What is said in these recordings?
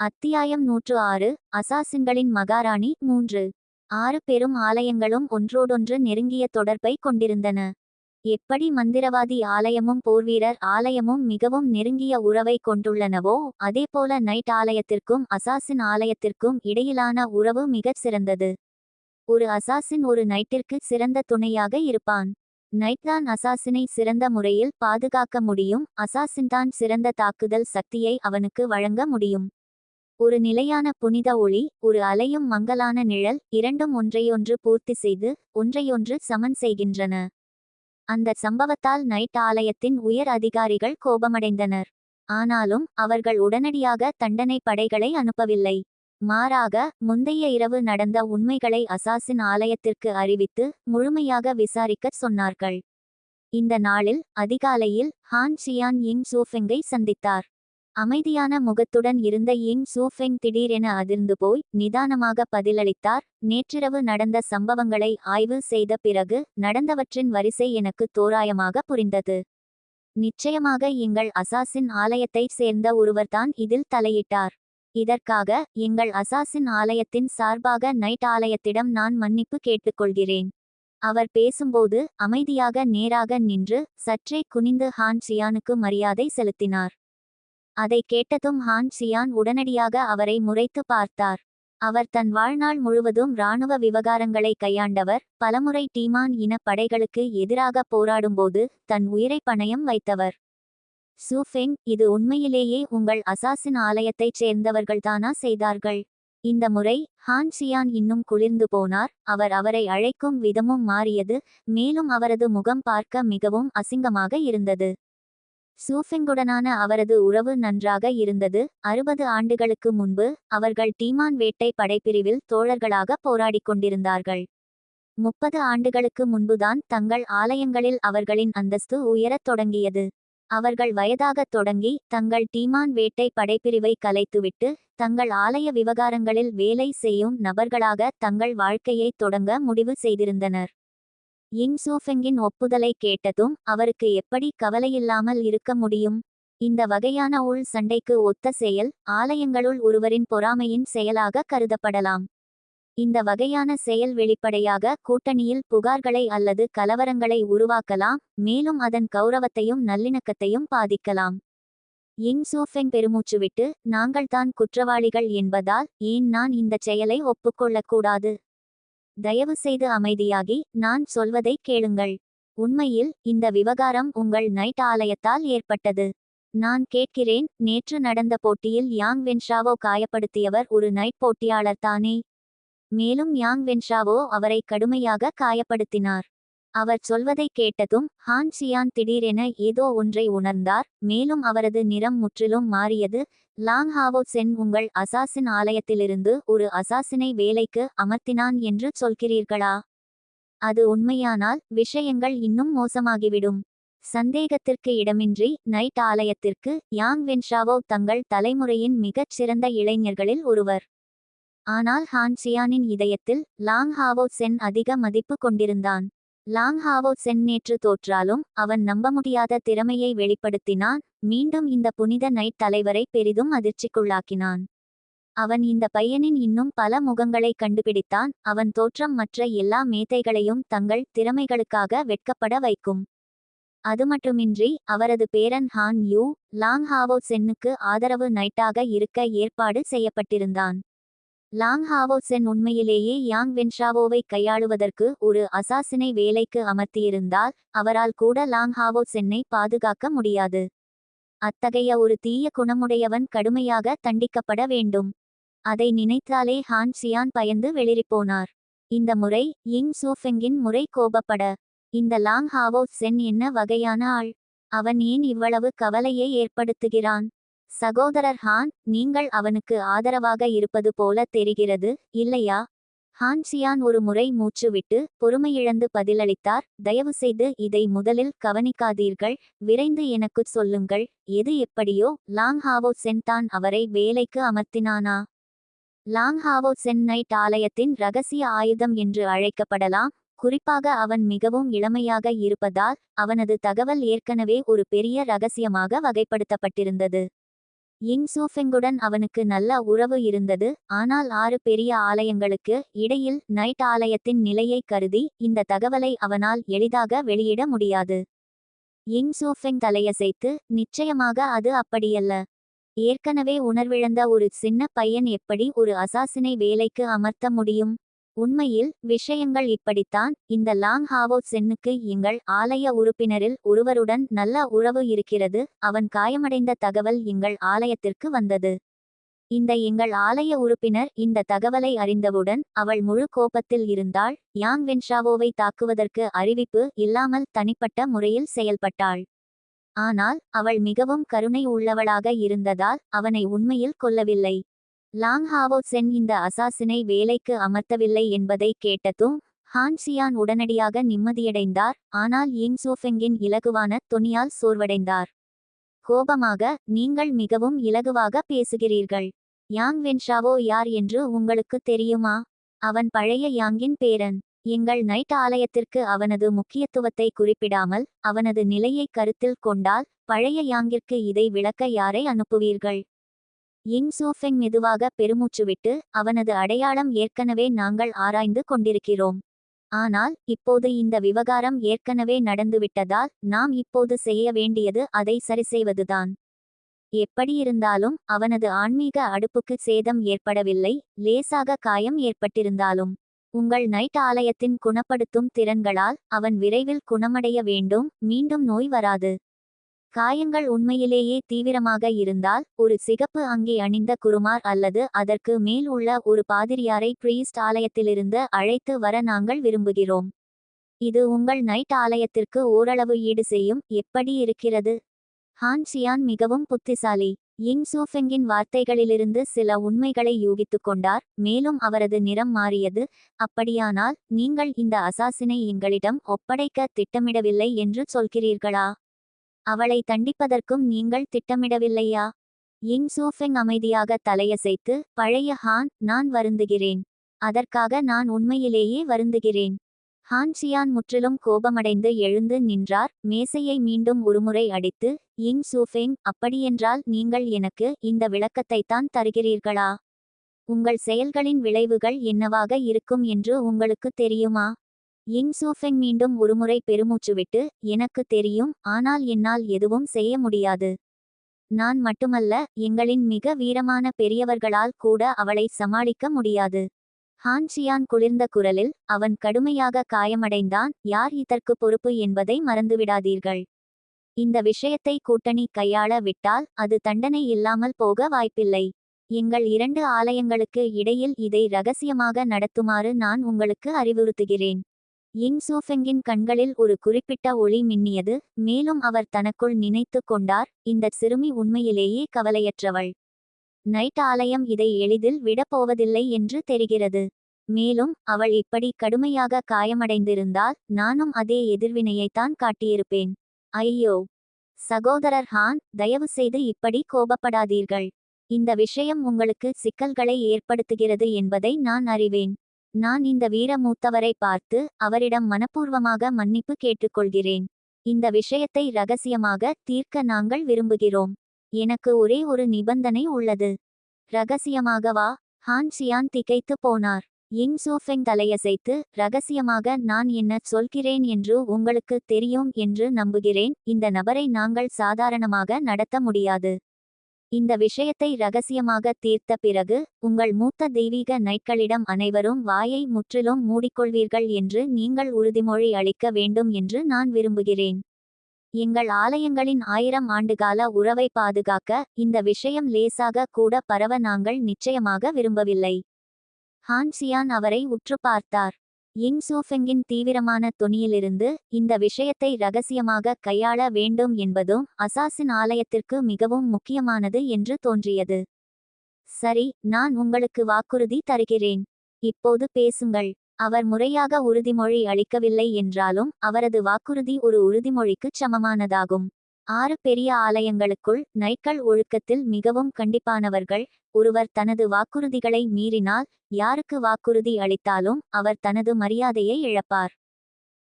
அத்தியாயம் நூற்று ஆறு அசாசின்களின் மகாராணி மூன்று. ஆறு பெரும் ஆலயங்களும் ஒன்றோடொன்று நெருங்கிய தொடர்பை கொண்டிருந்தன. எப்படி மந்திரவாதி ஆலயமும் போர்வீரர் ஆலயமும் மிகவும் நெருங்கிய உறவை கொண்டுள்ளனவோ அதேபோல நைட் ஆலயத்திற்கும் அசாசின் ஆலயத்திற்கும் இடையிலான உறவு மிகச் சிறந்தது. ஒரு அசாசின் ஒரு நைட்டிற்கு சிறந்த துணையாக இருப்பான். நைட் தான் அசாசினை சிறந்த முறையில் பாதுகாக்க முடியும் அசாசின் தான் சிறந்த தாக்குதல் சக்தியை அவனுக்கு வழங்க முடியும். ஒரு நிலையான புனித ஒளி ஒரு அலையும் மங்கலான நிழல் இரண்டும் ஒன்றையொன்று பூர்த்தி செய்து ஒன்றையொன்று சமன் செய்கின்றன. அந்த சம்பவத்தால் நைட் ஆலயத்தின் உயர் அதிகாரிகள் கோபமடைந்தனர். ஆனாலும் அவர்கள் உடனடியாக தண்டனை படைகளை அனுப்பவில்லை. மாறாக முந்தைய இரவு நடந்த உண்மைகளை அசாசின் ஆலயத்திற்கு அறிவித்து முழுமையாக விசாரிக்கச் சொன்னார்கள். இந்த நாளில் அதிகாலையில் ஹான் சியான் யிங் சூஃபெங்கை சந்தித்தார். அமைதியான முகத்துடன் இருந்த யிங் சூஃபெங் திடீரென அதிர்ந்து போய் நிதானமாக பதிலளித்தார். நேற்றிரவு நடந்த சம்பவங்களை ஆய்வு செய்த பிறகு நடந்தவற்றின் வரிசை எனக்கு தோராயமாக புரிந்தது. நிச்சயமாக எங்கள் அசாசின் ஆலயத்தைச் சேர்ந்த ஒருவர்தான் இதில் தலையிட்டார். இதற்காக எங்கள் அசாசின் ஆலயத்தின் சார்பாக நைட் ஆலயத்திடம் நான் மன்னிப்பு கேட்டுக்கொள்கிறேன். அவர் பேசும்போது அமைதியாக நேராக நின்று சற்றே குனிந்து ஹான் சியானுக்கு மரியாதை செலுத்தினார். அதை கேட்டதும் ஹான் சியான் உடனடியாக அவரை முறைத்து பார்த்தார். அவர் தன் வாழ்நாள் முழுவதும் இராணுவ விவகாரங்களை கையாண்டவர். பலமுறை டீமான் இன படைகளுக்கு எதிராக போராடும்போது தன் உயிரை பணயம் வைத்தவர். சூஃபெங் இது உண்மையிலேயே உங்கள் அசாசின் ஆலயத்தைச் சேர்ந்தவர்கள்தானா செய்தார்கள். இந்த முறை ஹான் சியான் இன்னும் குளிர்ந்து போனார். அவர் அவரை அழைக்கும் விதமும் மாறியது. மேலும் அவரது முகம் பார்க்க மிகவும் அசிங்கமாக இருந்தது. சூஃபெங்குடனான அவரது உறவு நன்றாக இருந்தது. அறுபது ஆண்டுகளுக்கு முன்பு அவர்கள் டீமான் வேட்டை படைப்பிரிவில் தோழர்களாக போராடிக் கொண்டிருந்தார்கள். முப்பது ஆண்டுகளுக்கு முன்புதான் தங்கள் ஆலயங்களில் அவர்களின் அந்தஸ்து உயரத் தொடங்கியது. அவர்கள் வயதாகத் தொடங்கி தங்கள் டீமான் வேட்டை படைப்பிரிவை கலைத்துவிட்டு தங்கள் ஆலய விவகாரங்களில் வேலை செய்யும் நபர்களாக தங்கள் வாழ்க்கையை தொடங்க முடிவு செய்திருந்தனர். யிங் சூஃபெங்கின் ஒப்புதலை கேட்டதும் அவருக்கு எப்படி கவலையில்லாமல் இருக்க முடியும்? இந்த வகையான உள் சண்டைக்கு ஒத்த செயல் ஆலயங்களுள் ஒருவரின் பொறாமையின் செயலாக கருதப்படலாம். இந்த வகையான செயல் வெளிப்படையாக கூட்டணியில் புகார்களை அல்லது கலவரங்களை உருவாக்கலாம் மேலும் அதன் கௌரவத்தையும் நல்லிணக்கத்தையும் பாதிக்கலாம். யிங் சோஃபெங் பெருமூச்சுவிட்டு நாங்கள்தான் குற்றவாளிகள் என்பதால் ஏன் நான் இந்த செயலை ஒப்புக்கொள்ளக்கூடாது தயவுசெய்து அமைதியாகி நான் சொல்வதை கேளுங்கள். உண்மையில் இந்த விவகாரம் உங்கள் நைட் ஆலயத்தால் ஏற்பட்டது. நான் கேட்கிறேன் நேற்று நடந்த போட்டியில் யாங் வென்ஷாவோ காயப்படுத்தியவர் ஒரு நைட் போட்டியாளர் தானே. மேலும் யாங் வென்ஷாவோ அவரை கடுமையாக காயப்படுத்தினார். அவர் சொல்வதை கேட்டதும் ஹான் சியான் திடீரென ஏதோ ஒன்றை உணர்ந்தார். மேலும் அவரது நிறம் முற்றிலும் மாறியது. லாங் ஹாவோ சென் உங்கள் அசாசின் ஆலயத்திலிருந்து ஒரு அசாசினை வேலைக்கு அமர்த்தினான் என்று சொல்கிறீர்களா? அது உண்மையானால் விஷயங்கள் இன்னும் மோசமாகிவிடும். சந்தேகத்திற்கு இடமின்றி நைட் ஆலயத்திற்கு யாங் வென்ஷாவோ தங்கள் தலைமுறையின் மிகச் சிறந்த இளைஞர்களில் ஒருவர். ஆனால் ஹான்சியானின் இதயத்தில் லாங் ஹாவோ சென் அதிக மதிப்பு கொண்டிருந்தான். லாங் ஹாவோ சென் நேற்று தோற்றாலும் அவன் நம்ப முடியாத திறமையை வெளிப்படுத்தினான். மீண்டும் இந்த புனித நைட் தலைவரை பெரிதும் அதிர்ச்சிக்குள்ளாக்கினான். அவன் இந்த பையனின் இன்னும் பல முகங்களை கண்டுபிடித்தான். அவன் தோற்றம் மற்ற எல்லா மேதைகளையும் தங்கள் திறமைகளுக்காக வெட்கப்பட வைக்கும். அது மட்டுமின்றி அவரது பேரன் ஹான் யூ லாங் ஹாவோ சென்னுக்கு ஆதரவு நைட்டாக இருக்க ஏற்பாடு செய்யப்பட்டிருந்தான். லாங் ஹாவோ சென் உண்மையிலேயே யாங் வென்ஷாவோவை கையாளுவதற்கு ஒரு அசாசினை வேலைக்கு அமர்த்தியிருந்தால் அவரால் கூட லாங் ஹாவோ சென்னை பாதுகாக்க முடியாது. அத்தகைய ஒரு தீய குணமுடையவன் கடுமையாக தண்டிக்கப்பட வேண்டும். அதை நினைத்தாலே ஹான் சியான் பயந்து வெளிரிப்போனார். இந்த முறை யிங் சூஃபெங்கின் முறை கோபப்பட. இந்த லாங் ஹாவோ சென் என்ன வகையான ஆள்? அவன் ஏன் இவ்வளவு கவலையை ஏற்படுத்துகிறான்? சகோதரர் ஹான் நீங்கள் அவனுக்கு ஆதரவாக இருப்பது போல தெரிகிறது இல்லையா? ஹான் சியான் ஒரு முறை மூச்சுவிட்டு பொறுமையிழந்து பதிலளித்தார் தயவுசெய்து இதை முதலில் கவனிக்காதீர்கள் விரைந்து எனக்குச் சொல்லுங்கள் எது எப்படியோ லாங் ஹாவோ சென் தான் அவரை வேலைக்கு அமர்த்தினானா? லாங் ஹாவோ சென் நைட் ஆலயத்தின் ரகசிய ஆயுதம் என்று அழைக்கப்படலாம் குறிப்பாக அவன் மிகவும் இளமையாக இருப்பதால் அவனது தகவல் ஏற்கனவே ஒரு பெரிய ரகசியமாக வகைப்படுத்தப்பட்டிருந்தது. யிங் சூஃபெங்குடன் அவனுக்கு நல்ல உறவு இருந்தது. ஆனால் ஆறு பெரிய ஆலயங்களுக்கு இடையில் நைட் ஆலயத்தின் நிலையை கருதி இந்த தகவலை அவனால் எளிதாக வெளியிட முடியாது. யிங் சூஃபெங் தலையசைத்து நிச்சயமாக அது அப்படியல்ல. ஏற்கனவே உணர்விழந்த ஒரு சின்ன பையன் எப்படி ஒரு அசாசினை வேலைக்கு அமர்த்த முடியும்? உண்மையில் விஷயங்கள் இப்படித்தான். இந்த லாங் ஹாவோ சென்னுக்கு எங்கள் ஆலய உறுப்பினரில் ஒருவருடன் நல்ல உறவு இருக்கிறது. அவன் காயமடைந்த தகவல் எங்கள் ஆலயத்திற்கு வந்தது. இந்த எங்கள் ஆலய உறுப்பினர் இந்த தகவலை அறிந்தவுடன் அவள் முழு கோபத்தில் இருந்தாள். யாங் வென்ஷாவோவை தாக்குவதற்கு அறிவிப்பு இல்லாமல் தனிப்பட்ட முறையில் செயல்பட்டாள். ஆனால் அவள் மிகவும் கருணை உள்ளவளாக இருந்ததால் அவனை உண்மையில் கொல்லவில்லை. லாங் ஹாவோ சென் இந்த அசாசினை வேலைக்கு அமர்த்தவில்லை என்பதை கேட்டதும் ஹான் சியான் உடனடியாக நிம்மதியடைந்தார் ஆனால் யிங் சூஃபெங்கின் இலகுவான தொனியால் சோர்வடைந்தார். கோபமாக நீங்கள் மிகவும் இலகுவாக பேசுகிறீர்கள். யாங் வென்ஷாவோ யார் என்று உங்களுக்கு தெரியுமா? அவன் பழைய யாங்கின் பேரன். எங்கள் நைட் ஆலயத்திற்கு அவனது முக்கியத்துவத்தை குறிப்பிடாமல் அவனது நிலையை கருத்தில் கொண்டால் பழைய யாங்கிற்கு இதை விளக்க யாரை அனுப்புவீர்கள்? யிங் சோஃபெங் மெதுவாக பெருமூச்சுவிட்டு அவனது அடையாளம் ஏற்கனவே நாங்கள் ஆராய்ந்து கொண்டிருக்கிறோம். ஆனால் இப்போது இந்த விவகாரம் ஏற்கனவே நடந்துவிட்டதால் நாம் இப்போது செய்ய வேண்டியது அதை சரிசெய்வதுதான். எப்படியிருந்தாலும் அவனது ஆன்மீக அடுப்புக்கு சேதம் ஏற்படவில்லை லேசாக காயம் ஏற்பட்டிருந்தாலும். உங்கள் நைட் ஆலயத்தின் குணப்படுத்தும் திறன்களால் அவன் விரைவில் குணமடைய வேண்டும் மீண்டும் நோய் வராது. காயங்கள் உண்மையிலேயே தீவிரமாக இருந்தால் ஒரு சிகப்பு அங்கி அணிந்த குருமார் அல்லது அதற்கு மேல் உள்ள ஒரு பாதிரியாரை பிரீஸ்ட் ஆலயத்திலிருந்து அழைத்து வர நாங்கள் விரும்புகிறோம். இது உங்கள் நைட் ஆலயத்திற்கு ஓரளவு ஈடு செய்யும் எப்படி இருக்கிறது? ஹான் மிகவும் புத்திசாலி. யிங் சூஃபெங்கின் வார்த்தைகளிலிருந்து சில உண்மைகளை யூகித்துக் கொண்டார் மேலும் அவரது நிறம் மாறியது அப்படியானால் நீங்கள் இந்த அசாசினை எங்களிடம் ஒப்படைக்க திட்டமிடவில்லை என்று சொல்கிறீர்களா? அவளை தண்டிப்பதற்கும் நீங்கள் திட்டமிடவில்லையா? யிங் சூஃபெங் அமைதியாக தலையசைத்து பழைய ஹான் நான் வருந்துகிறேன். அதற்காக நான் உண்மையிலேயே வருந்துகிறேன். ஹான் சியான் முற்றிலும் கோபமடைந்து எழுந்து நின்றார். மேசையை மீண்டும் ஒருமுறை அடித்து யிங் சூஃபெங் அப்படியென்றால் நீங்கள் எனக்கு இந்த விளக்கத்தைத்தான் தருகிறீர்களா? உங்கள் செயல்களின் விளைவுகள் என்னவாக இருக்கும் என்று உங்களுக்கு தெரியுமா? யிங் சூஃபெங் மீண்டும் ஒருமுறை பெருமூச்சுவிட்டு எனக்கு தெரியும் ஆனால் என்னால் எதுவும் செய்ய முடியாது. நான் மட்டுமல்ல எங்களின் மிக வீரமான பெரியவர்களால் கூட அவளை சமாளிக்க முடியாது ஹான்சியான் குளிர்ந்த குரலில் அவன் கடுமையாக காயமடைந்தான் யார் இதற்கு பொறுப்பு என்பதை மறந்துவிடாதீர்கள். இந்த விஷயத்தை கூட்டணி கையாள விட்டால் அது தண்டனை இல்லாமல் போக வாய்ப்பில்லை. எங்கள் இரண்டு ஆலயங்களுக்கு இடையில் இதை ரகசியமாக நடத்துமாறு நான் உங்களுக்கு அறிவுறுத்துகிறேன். யிங் சூஃபெங்கின் கண்களில் ஒரு குறிப்பிட்ட ஒளி மின்னியது மேலும் அவர் தனக்குள் நினைத்து கொண்டார் இந்த சிறுமி உண்மையிலேயே கவலையற்றவள். நைட் ஆலயம் இதை எளிதில் விடப்போவதில்லை என்று தெரிகிறது. மேலும் அவள் இப்படி கடுமையாக காயமடைந்திருந்தால் நானும் அதே எதிர்வினையைத்தான் காட்டியிருப்பேன். ஐயோ! சகோதரர் ஹான் தயவுசெய்து இப்படி கோபப்படாதீர்கள். இந்த விஷயம் உங்களுக்கு சிக்கல்களை ஏற்படுத்துகிறது என்பதை நான் அறிவேன். நான் இந்த வீர மூத்தவரை பார்த்து அவரிடம் மனப்பூர்வமாக மன்னிப்பு கேட்டுக்கொள்கிறேன். இந்த விஷயத்தை ரகசியமாக தீர்க்க நாங்கள் விரும்புகிறோம். எனக்கு ஒரே ஒரு நிபந்தனை உள்ளது. ரகசியமாகவா ஹான் சியான் திகைத்து போனார். யிங் சூஃபெங் தலையசைத்து ரகசியமாக நான் என்ன சொல்கிறேன் என்று உங்களுக்கு தெரியும் என்று நம்புகிறேன். இந்த நபரை நாங்கள் சாதாரணமாக நடத்த முடியாது. இந்த விஷயத்தை ரகசியமாக தீர்த்த பிறகு உங்கள் மூத்த தெய்வீக நைட்களிடம் அனைவரும் வாயை முற்றிலும் மூடிக்கொள்வீர்கள் என்று நீங்கள் உறுதிமொழி அளிக்க வேண்டும் என்று நான் விரும்புகிறேன். எங்கள் ஆலயங்களின் ஆயிரம் ஆண்டுகால உறவை பாதுகாக்க இந்த விஷயம் லேசாக கூட பரவ நாங்கள் நிச்சயமாக விரும்பவில்லை. ஹான் சியான் அவரை உற்று பார்த்தார். யிங் சூஃபெங்கின் தீவிரமான தொனியிலிருந்து இந்த விஷயத்தை ரகசியமாக கையாள வேண்டும் என்பதும் அசாசின் ஆலயத்திற்கு மிகவும் முக்கியமானது என்று தோன்றியது. சரி நான் உங்களுக்கு வாக்குறுதி தருகிறேன். இப்போது பேசுங்கள். அவர் முறையாக உறுதிமொழி அளிக்கவில்லை என்றாலும் அவரது வாக்குறுதி ஒரு உறுதிமொழிக்குச் சமமானதாகும். ஆறு பெரிய ஆலயங்களுக்குள் நைட்கள் ஒழுக்கத்தில் மிகவும் கண்டிப்பானவர்கள். ஒருவர் தனது வாக்குறுதிகளை மீறினால் யாருக்கு வாக்குறுதி அளித்தாலும் அவர் தனது மரியாதையை இழப்பார்.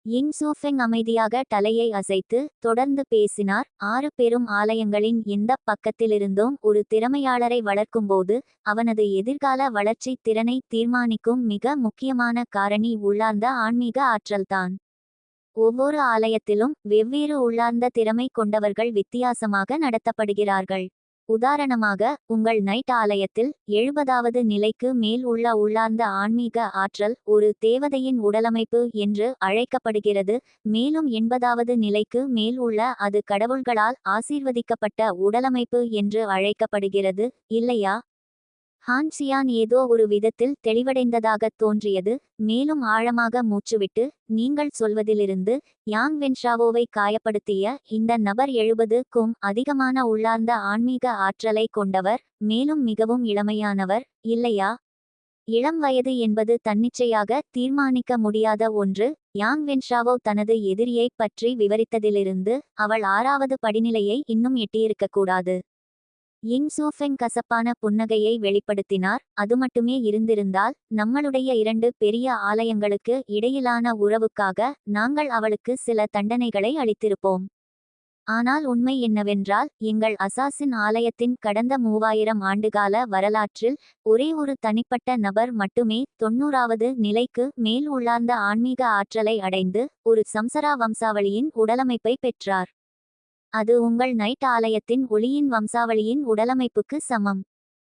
யிங் சூஃபெங் அமைதியாக தலையை அசைத்து தொடர்ந்து பேசினார். ஆறு பெரும் ஆலயங்களின் எந்த பக்கத்திலிருந்தும் ஒரு திறமையாளரை வளர்க்கும்போது அவனது எதிர்கால வளர்ச்சி திறனை தீர்மானிக்கும் மிக முக்கியமான காரணி உள்ளார்ந்த ஆன்மீக ஆற்றல்தான். ஒவ்வொரு ஆலயத்திலும் வெவ்வேறு உள்ளார்ந்த திறமை கொண்டவர்கள் வித்தியாசமாக நடத்தப்படுகிறார்கள். உதாரணமாக உங்கள் நைட் ஆலயத்தில் எழுபதாவது நிலைக்கு மேல் உள்ள உள்ளார்ந்த ஆன்மீக ஆற்றல் ஒரு தேவதையின் உடலமைப்பு என்று அழைக்கப்படுகிறது. மேலும் எண்பதாவது நிலைக்கு மேல் உள்ள அது கடவுள்களால் ஆசீர்வதிக்கப்பட்ட உடலமைப்பு என்று அழைக்கப்படுகிறது. இல்லையா? ஹான் சியான் ஏதோ ஒரு விதத்தில் தெளிவடைந்ததாகத் தோன்றியது. மேலும் ஆழமாக மூச்சுவிட்டு நீங்கள் சொல்வதிலிருந்து யாங் வென்ஷாவோவை காயப்படுத்திய இந்த நபர் எழுபதுக்கும் அதிகமான உள்ளார்ந்த ஆன்மீக ஆற்றலை கொண்டவர் மேலும் மிகவும் இளமையானவர் இல்லையா? இளம் வயது என்பது தன்னிச்சையாக தீர்மானிக்க முடியாத ஒன்று. யாங் வென்ஷாவோ தனது எதிரியைப் பற்றி விவரித்ததிலிருந்து அவள் ஆறாவது படிநிலையை இன்னும் எட்டியிருக்கக்கூடாது யிங் சூஃபெங் கசப்பான புன்னகையை வெளிப்படுத்தினார். அது மட்டுமே இருந்திருந்தால் நம்மளுடைய இரண்டு பெரிய ஆலயங்களுக்கு இடையிலான உறவுக்காக நாங்கள் அவளுக்கு சில தண்டனைகளை அளித்திருப்போம். ஆனால் உண்மை என்னவென்றால் எங்கள் அசாசின் ஆலயத்தின் கடந்த மூவாயிரம் ஆண்டுகால வரலாற்றில் ஒரே ஒரு தனிப்பட்ட நபர் மட்டுமே தொன்னூறாவது நிலைக்கு மேல் உள்ளார்ந்த ஆன்மீக ஆற்றலை அடைந்து ஒரு சம்சரா வம்சாவளியின் உடலமைப்பை பெற்றார். அது உங்கள் நைட் ஆலயத்தின் ஒளியின் வம்சாவளியின் உடலமைப்புக்கு சமம்.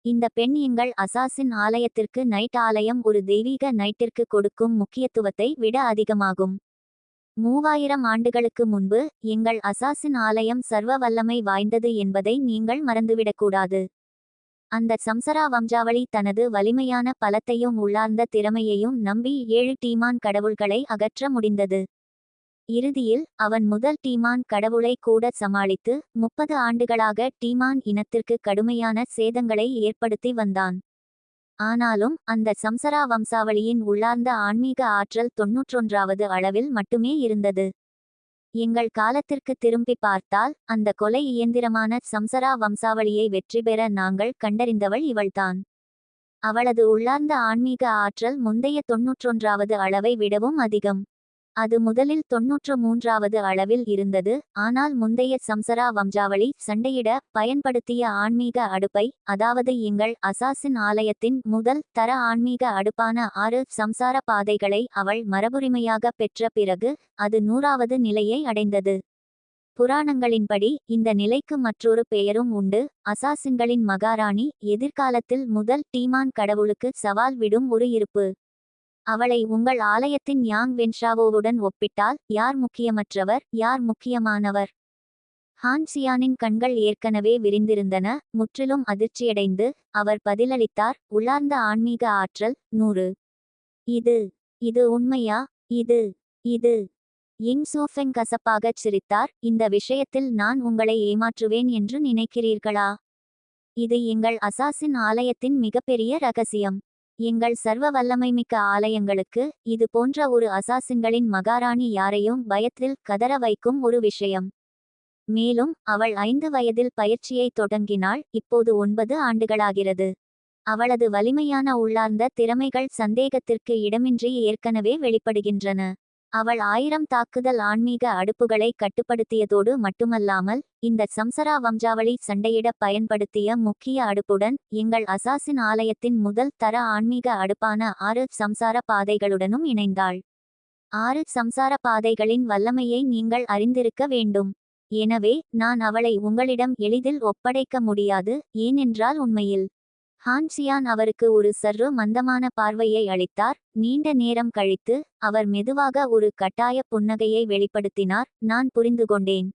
இந்த பெண் எங்கள் அசாசின் ஆலயத்திற்கு நைட் ஆலயம் ஒரு தெய்வீக நைட்டிற்கு கொடுக்கும் முக்கியத்துவத்தை விட அதிகமாகும். மூவாயிரம் ஆண்டுகளுக்கு முன்பு எங்கள் அசாசின் ஆலயம் சர்வ வல்லமை வாய்ந்தது என்பதை நீங்கள் மறந்துவிடக்கூடாது. அந்த சம்சரா வம்சாவளி தனது வலிமையான பலத்தையும் உள்ளார்ந்த திறமையையும் நம்பி ஏழு டீமான் கடவுள்களை அகற்ற முடிந்தது. இறுதியில் அவன் முதல் டீமான் கடவுளை கூட சமாளித்து முப்பது ஆண்டுகளாக டீமான் இனத்திற்கு கடுமையான சேதங்களை ஏற்படுத்தி வந்தான். ஆனாலும் அந்த சம்சரா வம்சாவளியின் உள்ளார்ந்த ஆன்மீக ஆற்றல் தொன்னூற்றொன்றாவது அளவில் மட்டுமே இருந்தது. எங்கள் காலத்திற்கு திரும்பி பார்த்தால் அந்த கொலை இயந்திரமான சம்சரா வம்சாவளியை வெற்றி பெற நாங்கள் கண்டறிந்தவள் இவள்தான். அவளது உள்ளார்ந்த ஆன்மீக ஆற்றல் முந்தைய தொன்னூற்றொன்றாவது அளவை விடவும் அதிகம். அது முதலில் தொன்னூற்று மூன்றாவது அளவில் இருந்தது. ஆனால் முந்தைய சம்சரா வம்சாவளி சண்டையிட பயன்படுத்திய ஆன்மீக அடுப்பை அதாவது எங்கள் அசாசின் ஆலயத்தின் முதல் தர ஆன்மீக அடுப்பான ஆறு சம்சார பாதைகளை அவள் மரபுரிமையாக பெற்ற பிறகு அது நூறாவது நிலையை அடைந்தது. புராணங்களின்படி இந்த நிலைக்கு மற்றொரு பெயரும் உண்டு. அசாசின்களின் மகாராணி எதிர்காலத்தில் முதல் டீமான் கடவுளுக்கு சவால் விடும் ஒரு இருப்பு. அவளை உங்கள் ஆலயத்தின் யாங் வென்ஷாவோவுடன் ஒப்பிட்டால் யார் முக்கியமற்றவர் யார் முக்கியமானவர்? ஹான்சியானின் கண்கள் ஏற்கனவே விரிந்திருந்தன முற்றிலும் அதிர்ச்சியடைந்து அவர் பதிலளித்தார் உள்ளார்ந்த ஆன்மீக ஆற்றல் நூறு. இது இது உண்மையா? இது இது. இங் சூஃபெங் கசப்பாகச் சிரித்தார் இந்த விஷயத்தில் நான் உங்களை ஏமாற்றுவேன் என்று நினைக்கிறீர்களா? இது எங்கள் அசாசின் ஆலயத்தின் மிகப்பெரிய ரகசியம். எங்கள் சர்வ வல்லமைமிக்க ஆலயங்களுக்கு இது போன்ற ஒரு அசாசின்களின் மகாராணி யாரையும் பயத்தில் கதற வைக்கும் ஒரு விஷயம். மேலும் அவள் ஐந்து வயதில் பயிற்சியை தொடங்கினாள் இப்போது ஒன்பது ஆண்டுகளாகிறது. அவளது வலிமையான உள்ளார்ந்த திறமைகள் சந்தேகத்திற்கு இடமின்றி ஏற்கனவே வெளிப்படுகின்றன. அவள் ஆயிரம் தாக்குதல் ஆன்மீக அடுப்புகளை கட்டுப்படுத்தியதோடு மட்டுமல்லாமல் இந்த சம்சரா வம்சாவளி சண்டையிட பயன்படுத்திய முக்கிய அடுப்புடன் எங்கள் அசாசின் ஆலயத்தின் முதல் தர ஆன்மீக அடுப்பான ஆறு சம்சார பாதைகளுடனும் இணைந்தாள். ஆறு சம்சார பாதைகளின் வல்லமையை நீங்கள் அறிந்திருக்க வேண்டும். எனவே நான் அவளை உங்களிடம் எளிதில் ஒப்படைக்க முடியாது ஏனென்றால் உண்மையில் ஹான்சியான் அவருக்கு ஒரு சர்ரு மந்தமான பார்வையை அளித்தார். நீண்ட நேரம் கழித்து அவர் மெதுவாக ஒரு கட்டாய புன்னகையை வெளிப்படுத்தினார். நான் புரிந்து கொண்டேன்